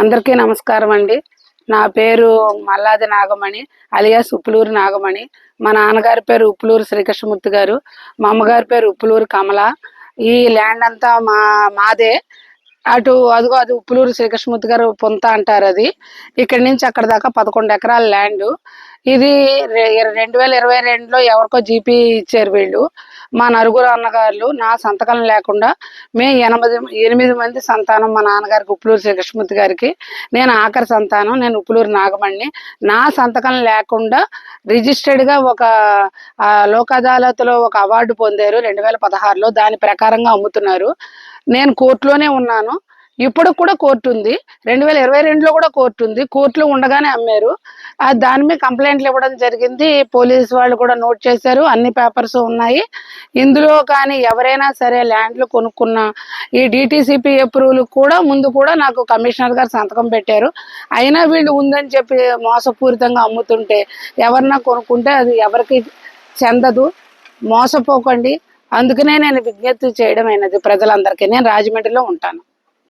అందరికీ నమస్కారం అండి. నా పేరు మల్లాది నాగమణి అలియాస్ ఉప్పులూరు నాగమణి. మా నాన్నగారి పేరు ఉప్పులూరు శ్రీకృష్ణమూర్తి గారు. మా అమ్మగారి పేరు ఉప్పులూరు కమల. ఈ ల్యాండ్ అంతా మా మాదే. అటు అదిగో అది ఉప్పులూరు శ్రీకృష్ణమూర్తి గారు పొంత అంటారు అది. ఇక్కడి నుంచి అక్కడ దాకా పదకొండు ఎకరాల ల్యాండ్. ఇది రెండు వేల ఇరవై రెండులో ఎవరికో జీపీ ఇచ్చారు వీళ్ళు. మా నలుగురు అన్నగారులు నా సంతకం లేకుండా మే ఎనిమిది ఎనిమిది మంది సంతానం మా నాన్నగారికి ఉప్పులూరు శ్రీకృష్ణమూర్తి గారికి. నేను ఆఖరి సంతానం నేను ఉప్పులూరు నాగమణ్ణి నా సంతకం లేకుండా రిజిస్టర్డ్గా ఒక లోక్ అదాలత్లో ఒక అవార్డు పొందారు రెండు వేల పదహారులో. దాని ప్రకారంగా అమ్ముతున్నారు. నేను కోర్టులోనే ఉన్నాను. ఇప్పుడు కూడా కోర్టు ఉంది. రెండు వేల ఇరవై రెండులో కూడా కోర్టు ఉంది. కోర్టులో ఉండగానే అమ్మారు. దాని మీద కంప్లైంట్లు ఇవ్వడం జరిగింది. పోలీస్ వాళ్ళు కూడా నోట్ చేశారు. అన్ని పేపర్స్ ఉన్నాయి. ఇందులో కానీ ఎవరైనా సరే ల్యాండ్లు కొనుక్కున్న ఈ డిటిసిపి అప్రూవల్ కూడా ముందు కూడా నాకు కమిషనర్ గారు సంతకం పెట్టారు. అయినా వీళ్ళు ఉందని చెప్పి మోసపూరితంగా అమ్ముతుంటే ఎవరన్నా కొనుక్కుంటే అది ఎవరికి చెందదు. మోసపోకండి. అందుకనే నేను విజ్ఞప్తి చేయడం అయినది ప్రజలందరికీ. నేను రాజమండ్రిలో ఉంటాను.